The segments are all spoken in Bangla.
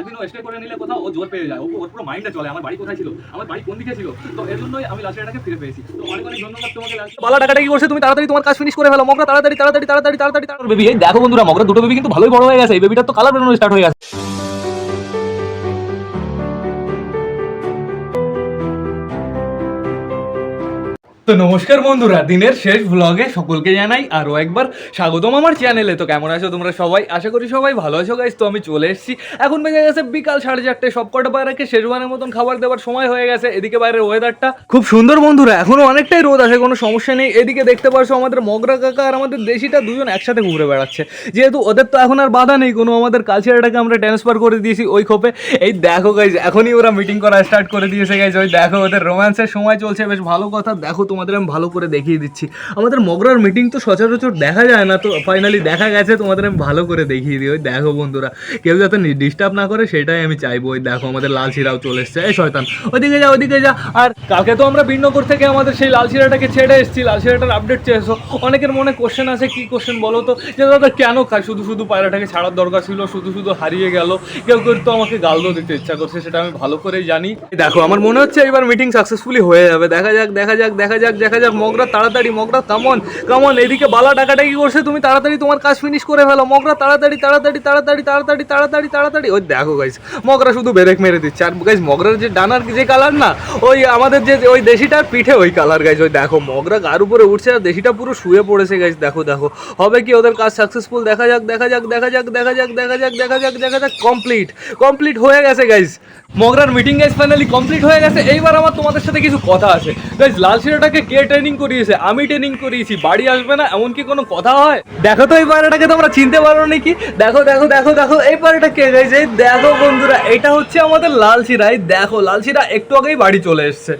একদিন ও স্টে করে নিলে কোথাও ও জোর পেয়ে যায়। ও ওর পুরো মাইন্ডে চলে আমার বাড়ি কোথায় ছিল? আমার বাড়ি কোন দিকে ছিল? তো এর জন্যই আমি লাস্ট এটাকে ফিরে পেয়েছি। তো অনেক অনেক ধন্যবাদ তোমাকে লাস্ট বালা টাকাটা কি করছে তুমি তাড়াতাড়ি তোমার কাজ ফিনিশ করে ফেলো। মগরা তাড়াতাড়ি তাড়াতাড়ি তাড়াতাড়ি তাড়াতাড়ি তাড়াতাড়ি। বেবি এই দেখো বন্ধুরা মগরা দুটো বেবি কিন্তু ভালোই বড় হয়ে গেছে। এই বেবিটার তো কালার বেরোনো স্টার্ট হয়ে গেছে। তো নমস্কার বন্ধুরা, দিনের শেষ ব্লগে সকলকে জানাই আরও একবার স্বাগতম আমার চ্যানেলে তো কেমন আছো তোমরা সবাই? আশা করি সবাই ভালো আছো গাইজ তো আমি চলে এসেছি। এখন বেজে গেছে বিকাল সাড়ে চারটে সব কটা বাইরেকে শেষবানের মতন খাবার দেওয়ার সময় হয়ে গেছে। এদিকে বাইরের ওয়েদারটা খুব সুন্দর বন্ধুরা, এখনও অনেকটাই রোদ আছে, কোনো সমস্যা নেই। এদিকে দেখতে পারছ আমাদের মগরা কাকা আর আমাদের দেশিটা দুজন একসাথে ঘুরে বেড়াচ্ছে। যেহেতু ওদের তো এখন আর বাধা নেই, কোনো আমাদের কালচারটাকে আমরা ট্রান্সফার করে দিয়েছি ওই খোপে। এই দেখো গাইজ এখনই ওরা মিটিং করা স্টার্ট করে দিয়েছে গাইজ ওই দেখো, ওদের রোম্যান্সের সময় চলছে, বেশ ভালো কথা। দেখো তোমাদের আমি ভালো করে দেখিয়ে দিচ্ছি। আমাদের মগরার মিটিং তো সচরাচর দেখা যায় না, তো ফাইনালি দেখা গেছে, তোমাদের আমি ভালো করে দেখিয়ে দিই। ওই দেখো বন্ধুরা, কেউ যাতে ডিস্টার্ব না করে, সেটাই আমি চাইব। ওই দেখো আমাদের লাল শিরাও চলে এসছে। এই শয়তান, ওদিকে যা ওদিকে যা। আর কালকে তো আমরা বিনগর থেকে আমাদের সেই লাল শিরাটাকে ছেড়ে এসেছি। লাল শিরাটার আপডেট চেয়ে চেয়েছো অনেকের মনে কোশ্চেন আছে কি কোশ্চেন বলো তো? যে দাদা, কেন খায়? শুধু শুধু পায়রাটাকে ছাড়ার দরকার ছিল, শুধু শুধু হারিয়ে গেল। কেউ কেউ তো আমাকে গালদো দিতে ইচ্ছা করছে, সেটা আমি ভালো করেই জানি। দেখো, আমার মনে হচ্ছে এবার মিটিং সাকসেসফুলি হয়ে যাবে। দেখা যাক দেখা যাক দেখা যাক। দেখা যাক, মগরা তাড়াতাড়ি, মগরা কামন কামন? এদিকে বালা টাকাটা কি করছে, তুমি তাড়াতাড়ি তোমার কাজ ফিনিশ করে ফেলো। মগরা তাড়াতাড়ি তাড়াতাড়ি তাড়াতাড়ি তাড়াতাড়ি তাড়াতাড়ি তাড়াতাড়ি। ওই দেখো গাইস মগরা শুধু বেরেক মেরে দিচ্ছে। আর গাইস মগরার যে ডানার যে কালার না, ওই আমাদের যে, ওই দেশিটার পিঠে ওই কালার গাইস ওই দেখো, মগরা গার উপরে উঠছে আর দেশিটা পুরো শুয়ে পড়েছে গাইস দেখো দেখো। হবে কি ওদের কাজ সাকসেসফুল দেখা যাক দেখা যাক দেখা যাক দেখা যাক দেখা যাক দেখা যাক দেখা যাক কমপ্লিট কমপ্লিট হয়ে গেছে গাইস মগরার মিটিং গাইস ফাইনালি কমপ্লিট হয়ে গেছে। এইবার আমার তোমাদের সাথে কিছু কথা আছে। গাইস লাল শিরাটাকে কে ট্রেনিং করিয়েছে, আমি ট্রেনিং করিয়েছি, বাড়ি আসবে না, এমন কি কোনো কথা হয়? দেখো তো এই পায়রাটাকে তোমরা চিনতে পারো নাকি? দেখো দেখো দেখো দেখো, এই পায়রাটা কে গেছে দেখো বন্ধুরা, এটা হচ্ছে আমাদের লালসিরাই দেখো লালসিরা একটু আগেই বাড়ি চলে এসছে।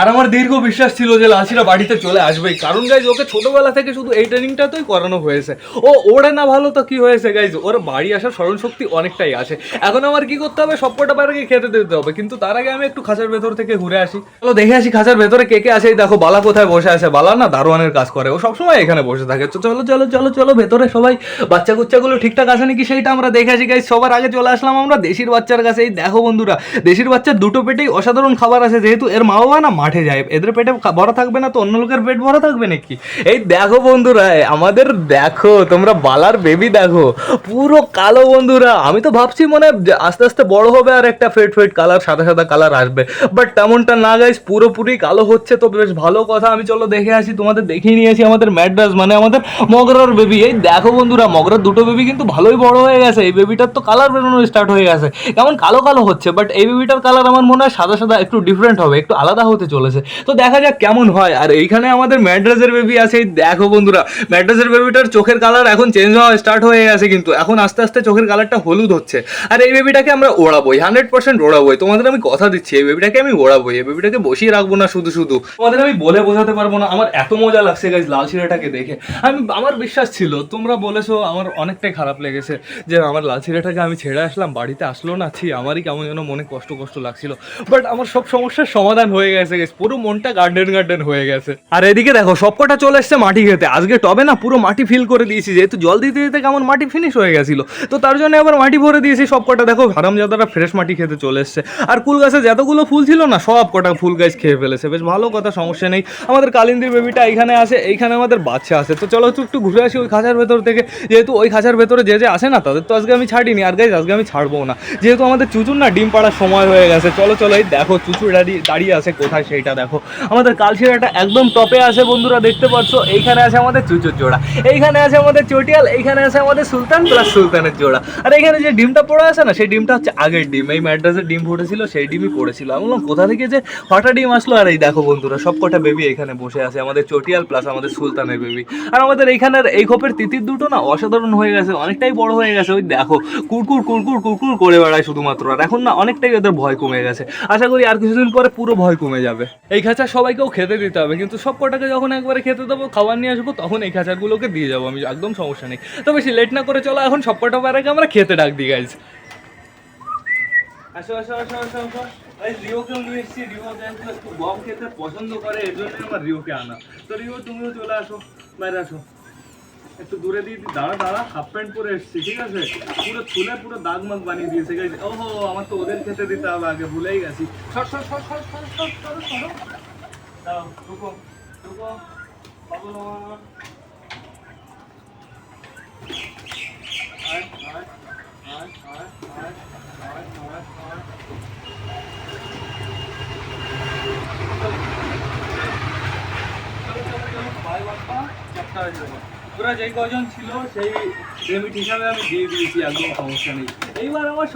আর আমার দীর্ঘ বিশ্বাস ছিল যে লালচিরা বাড়িতে চলে আসবেই কারণ গাইজ ওকে ছোটবেলা থেকে শুধু এই ট্রেনিংটাতেই করানো হয়েছে। ও ওড়ে না ভালো তো কি হয়েছে গাইজ ওর বাড়ি আসার স্মরণ শক্তি অনেকটাই আছে। এখন আমার কি করতে হবে? সবকটা বাইরে খেতে দিতে হবে। কিন্তু তার আগে আমি একটু খাঁচার ভেতর থেকে ঘুরে আসি। চলো দেখে আসি খাঁচার ভেতরে কে কে আছে। দেখো, বালা কোথায় বসে আছে? বালা না দারোয়ানের কাজ করে। ও সবসময় এখানে বসে থাকে। চলো চলো চলো চলো, ভেতরে সবাই। বাচ্চা কুচ্চাগুলো ঠিকঠাক আছে নাকি সেইটা আমরা দেখে আসি গাইজ সবার আগে চলে আসলাম আমরা দেশির বাচ্চার কাছে। এই দেখো বন্ধুরা, দেশির বাচ্চার দুটো পেটেই অসাধারণ খাবার আছে। যেহেতু এর মা বাবা না মাঠে যায়। এদের পেটে ভরা থাকবে না তো? অন্য লোকের পেট ভরা থাকবে নাকি? এই দেখো বন্ধুরা আমাদের দেখো, তোমরা বালার বেবি দেখো। পুরো কালো বন্ধুরা। আমি তো ভাবছি মনে আস্তে আস্তে বড় হবে আর একটা ফেট ফেট কালার সাদা সাদা কালার আসবে। বাট তেমনটা না গাইস পুরোপুরি কালো হচ্ছে তো বেশ ভালো কথা। আমি চলো দেখে আসি, তোমাদের দেখিয়ে নিয়ে আসি আমাদের ম্যাড্রাস মানে আমাদের মগরার বেবি এই দেখো বন্ধুরা, মগরার দুটো বেবি কিন্তু ভালোই বড় হয়ে গেছে। এই বেবিটার তো কালার বেরোনো স্টার্ট হয়ে গেছে। কেমন কালো কালো হচ্ছে বাট এই বেবিটার কালার আমার মনে হয় সাদা সাদা, একটু ডিফারেন্ট হবে, একটু আলাদা হতে চলেছে। তো দেখা যাক কেমন হয়। আর এইখানে আমাদের ম্যাড্রাসের বেবি আছে দেখো বন্ধুরা, ম্যাড্রাসের বেবিটার চোখের কালার এখন চেঞ্জ হওয়া স্টার্ট হয়ে গেছে কিন্তু এখন আস্তে আস্তে চোখের কালারটা হলুদ হচ্ছে। আর এই বেবিটাকে আমরা ওড়াবোই হান্ড্রেড পার্সেন্ট ওড়াবোই। তোমাদের আমি কথা দিচ্ছি, এই বেবিটাকে আমি ওড়াবোই, এই বেবিটাকে বসিয়ে রাখব না শুধু শুধু। তোমাদের আমি বলে বোঝাতে পারব না, আমার এত মজা লাগছে গাইজ লাল শিরাটাকে দেখে। আমি, আমার বিশ্বাস ছিল, তোমরা বলেছ, আমার অনেকটাই খারাপ লেগেছে যে আমার লাল শিরাটাকে আমি ছেড়ে আসলাম, বাড়িতে আসলো না, ছি, আমারই কেমন যেন মনে কষ্ট কষ্ট লাগছিল। বাট আমার সব সমস্যার সমাধান হয়ে গেছে গেছে, পুরো মনটা গার্ডেন গার্ডেন হয়ে গেছে। আর এদিকে দেখো, সবকটা চলে এসছে মাটি খেতে। আজকে টবে না পুরো মাটি ফিল করে দিয়েছি, যেহেতু জল দিতে দিতে কেমন মাটি ফিনিশ হয়ে গেছিল। তো তার জন্য আবার মাটি ভরে দিয়েছি সবকটা। দেখো হারাম হারামজাদারা ফ্রেশ মাটি খেতে চলে এসছে। আর কুল গাছে যতগুলো ফুল ছিল না, সব কটা ফুল গাছ খেয়ে ফেলেছে। বেশ ভালো কথা, সমস্যা নেই। আমাদের কালিন্দির বেবিটা এইখানে আছে, এইখানে আমাদের বাচ্চা আছে। তো চলো, একটু ঘুরে আসি ওই খাঁচার ভেতর থেকে। যেহেতু ওই খাঁচার ভেতরে যে যে আসে না, তাদের তো আজকে আমি ছাড়িনি। আর গাইজ আজকে আমি ছাড়বো না। যেহেতু আমাদের চুচুর না ডিম পাড়ার সময় হয়ে গেছে, চলো চলো, এই দেখো, চুচুর দাঁড়িয়ে দাঁড়িয়ে আছে কোথায় সেইটা দেখো। আমাদের কালশিরাটা একদম টপে আছে বন্ধুরা, দেখতে পাচ্ছ? এইখানে আছে আমাদের চুচুর জোড়া। এইখানে আছে আমাদের চটিয়াল, এইখানে আছে আমাদের সুলতান প্লাস সুলতানের জোড়া। আর এখানে যে ডিমটা পড়ে আছে না, সেই ডিমটা হচ্ছে আগের ডিম। এই ম্যাড্রাসের ডিম ফুটেছিল, সেই ডিমই পড়েছিল। আমি বললাম, কোথা থেকে যে হঠাৎ ডিম আসলো? আর এই দেখো বন্ধুরা সব কটা বেবি এখানে বসে আছে, আমাদের চটিয়াল প্লাস আমাদের সুলতানের বেবি আর আমাদের এইখানের এই খোপের তিতির দুটো না অসাধারণ হয়ে গেছে, অনেকটাই বড় হয়ে গেছে। ওই দেখো কুরকুর কুরকুর কুরকুর করে বেড়ায় শুধুমাত্র। আর এখন না অনেকটাই ওদের ভয় কমে গেছে। আশা করি আর কিছুদিন পরে পুরো ভয় কমে যাবে। এই খাঁচা সবাইকেও খেতে দিতে হবে, কিন্তু সব কটাকে যখন একবারে খেতে দেবো, খাবার নিয়ে আসব, তখন এই খাঁচাগুলোকে দিয়ে যাব, আমি একদম সমস্যা নেই। তবে বেশি লেট না করে চলো, এখন সব কটা বাইরে আমরা খেতে ডাক দিই গাইজ আসো আসো আসো আসো আসো। রিও কেউ নিয়ে এসেছি, রিও যেহেতু গম খেতে পছন্দ করে এর জন্য আমার রিওকে আনা। তো রিও, তুমিও চলে আসো, বাইরে আসো। একটু দূরে দিয়ে দাঁড়া দাঁড়া হাফ প্যান্ট পরে এসছি ঠিক আছে পুরো ফুলে পুরো দাগ মাগ বানিয়ে দিয়েছে গাইজ ওহো আমার তো ওদের খেতে দিতে হবে আগে ভুলেই গেছি সর সর সর সর সর সর সর সর রুকো রুকো পাগল আমার আয় আয় আয় আয় আয় আয় আয় আয় তোরা যেই কজন ছিল সেই হিসাবে আমি দিয়ে দিয়েছি একদম সমস্যা নেই। এইবার আমার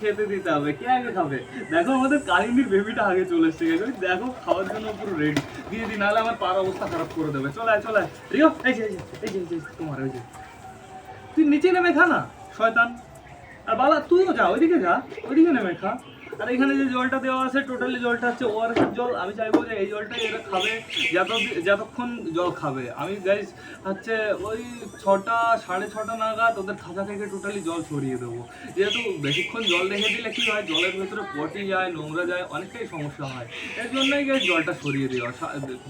খেতে দিতে হবে কে আগে খাবে? দেখো আমাদের কালিন্দির বেবিটা আগে চলে এসছে গেছে দেখো খাওয়ার জন্য পুরো রেডি দিয়ে দিই নাহলে আমার পার অবস্থা খারাপ করে দেবে। চলে আয় চলে আয়। রিও এই যে এই যে, এই যে তোমার ওই যে। তুই নিচে নেমে খা না শয়তান। আর বাবা তুইও যা ওইদিকে যা ওইদিকে নেমে খা। আর এখানে যে জলটা দেওয়া আছে টোটালি জলটা হচ্ছে ওআরএস জল। আমি চাইব যে এই জলটাই এরা খাবে যত যতক্ষণ জল খাবে। আমি গাইজ হচ্ছে ওই ছটা, সাড়ে ছটা নাগাদ ওদের খাঁচা থেকে টোটালি জল ছড়িয়ে দেবো। যেহেতু বেশিক্ষণ জল রেখে দিলে কী হয়, জলের ভেতরে পটি যায়, নোংরা যায়, অনেকটাই সমস্যা হয়। এর জন্যই গাইজ জলটা সরিয়ে দেওয়া।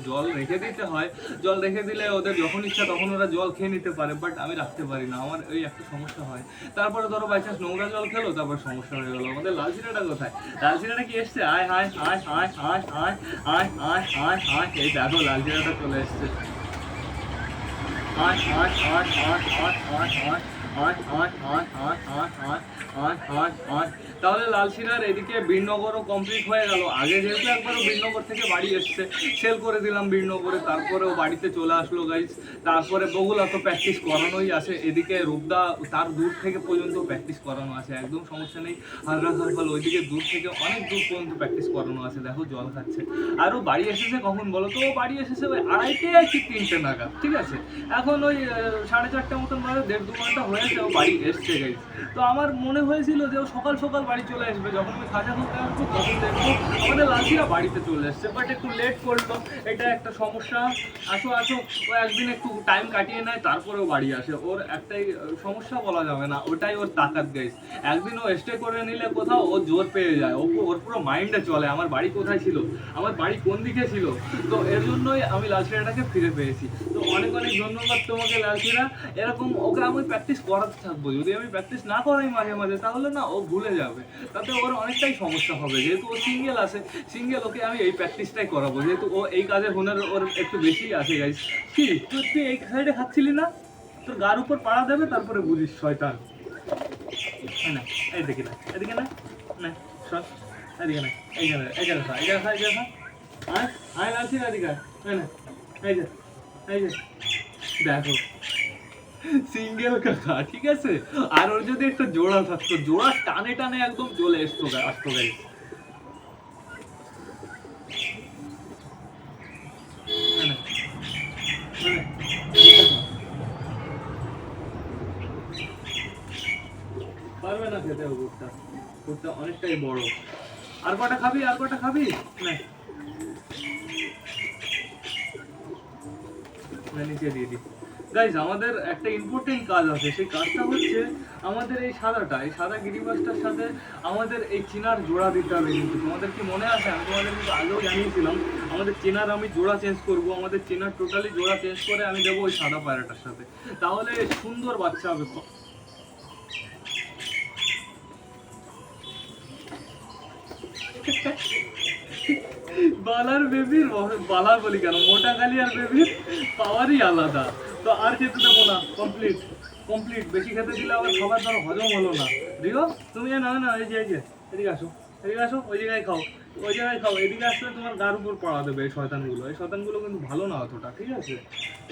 জল রেখে দিতে হয়। জল রেখে দিলে ওদের যখন ইচ্ছা তখন ওরা জল খেয়ে নিতে পারে বাট আমি রাখতে পারি না। আমার ওই একটা সমস্যা হয়। তারপরে ধরো বাই চান্স নোংরা জল খেলো, তারপর সমস্যা হয়ে গেলো। আমাদের লাল চিরাটা কোথায়? লাল চিরাটা কি এসছে আয় হায় হায় হায় হায় হায় আয় আয় হায় হায় এই দেখো লালচিড়াটা চলে এসছে হায় হায় হায় হায় হায় হায় আয় আয় আয় আয় তাহলে লালশিরার এদিকে বীরনগরও কমপ্লিট হয়ে গেল। আগে যেহেতু একবারও বীরনগর থেকে বাড়ি এসছে সেল করে দিলাম বীরনগরে তারপরে ও বাড়িতে চলে আসলো গাইজ তারপরে বগুলা তো প্র্যাকটিস করানোই আছে। এদিকে রূপদা তার দূর থেকে পর্যন্ত প্র্যাকটিস করানো আছে, একদম সমস্যা নেই। হালকা হালকাল ওইদিকে দূর থেকে অনেক দূর পর্যন্ত প্র্যাকটিস করানো আছে, দেখো জল খাচ্ছে। আর ও বাড়ি এসেছে কখন বলো তো? বাড়ি এসেছে ওই আড়াইটে কি তিনটে নাগাদ, ঠিক আছে? এখন ওই সাড়ে চারটে মতন বাজে, দেড় দু ঘণ্টা ও বাড়ি গাইজ তো আমার মনে হয়েছিল যে ও সকাল সকাল বাড়ি চলে আসবে। যখন আমি খাজা করতে আসব, তখন দেখব আমাদের লালচিরা বাড়িতে চলে এসছে। বাট একটু লেট করল। এটা একটা সমস্যা। আসো আসো। ও একদিন একটু টাইম কাটিয়ে নেয়, তারপরে ও বাড়ি আসে। ওর একটাই সমস্যা বলা যাবে না। ওটাই ওর তাকাত গাইস একদিন ও স্টে করে নিলে কোথাও ও জোর পেয়ে যায়। ও ওর পুরো মাইন্ডে চলে। আমার বাড়ি কোথায় ছিল? আমার বাড়ি কোন দিকে ছিল? তো এর জন্যই আমি লালচিরাটাকে ফিরে পেয়েছি। তো অনেক অনেক ধন্যবাদ তোমাকে লালচিরা এরকম ওকে আমি প্র্যাকটিস করাতে থাকব যদি আমি প্র্যাকটিস না করাই মাঝে মাঝে তাহলে না ও ভুলে যাবে তাতে ওর অনেকটাই সমস্যা হবে যেহেতু ও সিঙ্গেল আছে সিঙ্গেল ওকে আমি এই প্র্যাকটিসটাই করাবো যেহেতু ও এই কাজের হুনার ওর একটু বেশি আছে গাইস কি তুই তুই এই সাইডে খাচ্ছিলি না তোর গার উপর পাড়া দেবে তারপরে বুঝিস শয়তান না এই দেখি না এদিকে না না এদিকে না এইখানে এইখানে খা এইখানে খা এইখানে খা আয় আয় লালছি না এদিকে। না এই যে এই যে দেখো সিঙ্গেল কাকা ঠিক আছে আর ওর যদি একটা জোড়া থাকতো জোড়া টানে টানে একদম চলে আসতো গা- আসতো গাই পারবে না খেতে ও কুকুরটা কুকুরটা অনেকটাই বড়। আর কটা খাবি আর কটা খাবি? না। না, নিচে দিয়ে দিই গাইজ আমাদের একটা ইম্পর্টেন্ট কাজ আছে। সেই কাজটা হচ্ছে আমাদের এই সাদাটা, এই সাদা গিরিবাসটার সাথে আমাদের এই চিনার জোড়া দিতে হবে কিন্তু। তোমাদের কি মনে আছে? আমি তোমাদের কিন্তু আগেও জানিয়েছিলাম, আমাদের চেনার আমি জোড়া চেঞ্জ করব, আমাদের চেনার টোটালি জোড়া চেঞ্জ করে আমি দেবো ওই সাদা পায়রাটার সাথে। তাহলে সুন্দর বাচ্চা হবে। বালার বেবির বালার বলি কেন? মোটা কালি আর বেবির পাওয়ারই আলাদা। তো আর খেতে দেবো না। কমপ্লিট কমপ্লিট বেশি খেতে দিলে আবার খাবার ধরো হজম হলো না। রিও, তুমি না না এই যে এই যে। এদিকে আসো। এদিকে আসো, ওই জায়গায় খাও। ওই জায়গায় খাও, এদিকে আসলে তোমার গার উপর পড়া দেবে এই শয়তানগুলো। এই শয়তানগুলো কিন্তু ভালো না অতটা, ঠিক আছে?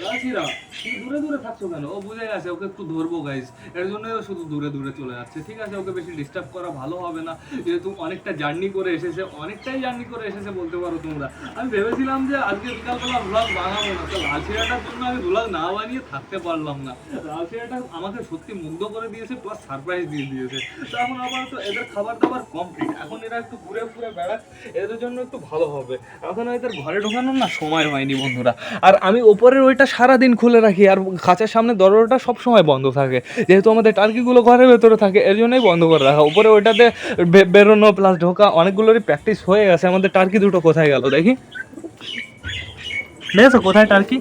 রাশিরা তুমি দূরে দূরে থাকছো কেন? ও বুঝে গেছে, ওকে একটু ধরবো গাইজ এর জন্যই ও শুধু দূরে দূরে চলে যাচ্ছে, ঠিক আছে? ওকে বেশি ডিস্টার্ব করা ভালো হবে না। যেহেতু অনেকটা জার্নি করে এসেছে, অনেকটাই জার্নি করে এসেছে বলতে পারো তোমরা। আমি ভেবেছিলাম যে আজকে বিকালবেলা ভ্লগ বানাবো না, তো লালচিরাটার জন্য আমি ভ্লগ না বানিয়ে থাকতে পারলাম না। লালচিরাটা আমাকে সত্যি মুগ্ধ করে দিয়েছে প্লাস সারপ্রাইজ দিয়ে দিয়েছে। তো এখন আবার তো এদের খাবার দাবার কমপ্লিট এখন এরা একটু ঘুরে ঘুরে বেড়াক এদের জন্য একটু ভালো হবে। এখন এদের ঘরে ঢোকানোর না সময় হয়নি বন্ধুরা। আর আমি ওপরের ওইটা সারাদিন খুলে রাখি, আর খাঁচার সামনে দরজাটা সব সময় বন্ধ থাকে। যেহেতু আমাদের টার্কিগুলো ঘরের ভেতরে থাকে, এর জন্যই বন্ধ করে রাখা। উপরে ওইটাতে বেরোনো প্লাস ঢোকা, অনেকগুলোরই প্র্যাকটিস হয়ে গেছে। আমাদের টার্কি দুটো কোথায় গেল দেখি? দেখেছ কোথায় টার্কি?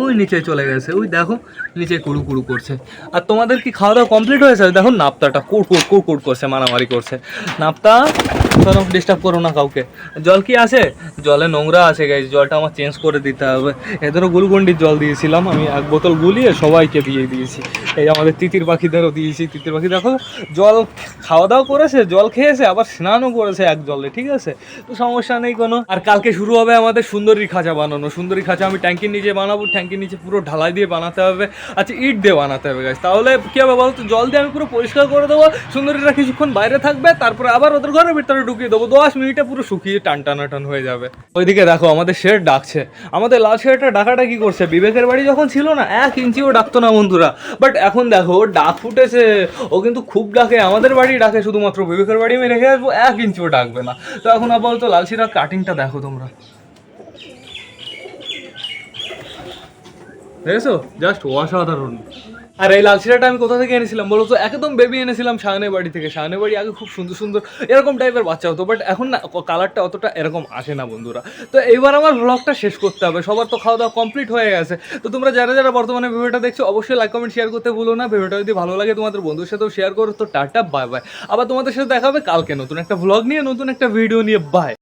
ওই নিচে চলে গেছে। ওই দেখো নিচে কুড়ু কুড়ু করছে। আর তোমাদের কি খাওয়া দাওয়া কমপ্লিট হয়েছে? দেখো, নাপ্তাটা কুড় কুড় কুড় কুড় করছে, মারামারি করছে। নাপ্তা চলো ডিস্টার্ব করো না কাউকে। জল কি আছে? জলে নোংরা আছে গাইজ জলটা আমার চেঞ্জ করে দিতে হবে। এদেরও গুলগন্ডির জল দিয়েছিলাম, আমি এক বোতল গুলিয়ে সবাইকে দিয়ে দিয়েছি। এই আমাদের তিতির পাখিদেরও দিয়েছি, তিতির পাখি। দেখো, জল খাওয়া দাওয়া করেছে, জল খেয়েছে, আবার স্নানও করেছে এক জলে, ঠিক আছে? তো সমস্যা নেই কোনো। আর কালকে শুরু হবে আমাদের সুন্দরী খাঁচা বানানো। সুন্দরী খাঁচা আমি ট্যাঙ্কির নিচে বানাবো, ট্যাঙ্কির নিচে পুরো ঢালাই দিয়ে বানাতে হবে। আচ্ছা ইট দিয়ে বানাতে হবে গাছ তাহলে কী হবে বলতো, জল দিয়ে আমি পুরো পরিষ্কার করে দেবো, সুন্দরীরা কিছুক্ষণ বাইরে থাকবে, তারপরে আবার ওদের ঘরের ভিতরে ঢুকিয়ে দেবো। দশ মিনিটে পুরো শুকিয়ে টান টানা টান হয়ে যাবে। ওইদিকে দেখো, আমাদের শেড ডাকছে। আমাদের লাল শেডটা ডাকাটা কি করছে? বিবেকের বাড়ি যখন ছিল না, এক ইঞ্চিও ডাকতো না বন্ধুরা। বাট এখন দেখো ডাক ফুটেছে। ও কিন্তু খুব ডাকে, আমাদের বাড়ি ডাকে শুধুমাত্র। বিবেকের বাড়ি আমি রেখে আসব, এক ইঞ্চিও ডাকবে না। তো এখন আপাতত লালশিরার কাটিংটা দেখো তোমরা। দেখেছ? জাস্ট অসাধারণ। আর এই লাল শিরাটা আমি কোথা থেকে এনেছিলাম বলো তো? একদম বেবি এনেছিলাম শাহানের বাড়ি থেকে। শাহানের বাড়ি আগে খুব সুন্দর সুন্দর এরকম টাইপের বাচ্চা হতো বাট এখন না কালারটা অতটা এরকম আসে না বন্ধুরা। তো এইবার আমার ব্লগটা শেষ করতে হবে। সবার তো খাওয়া দাওয়া কমপ্লিট হয়ে গেছে। তো তোমরা যারা যারা বর্তমানে ভিডিওটা দেখছ, অবশ্যই লাইক কমেন্ট শেয়ার করতে ভুলো না। ভিডিওটা যদি ভালো লাগে তোমাদের বন্ধুর সাথেও শেয়ার করো। তো টাটা বাই বাই আবার তোমাদের সাথে দেখা হবে কালকে নতুন একটা ব্লগ নিয়ে, নতুন একটা ভিডিও নিয়ে। বাই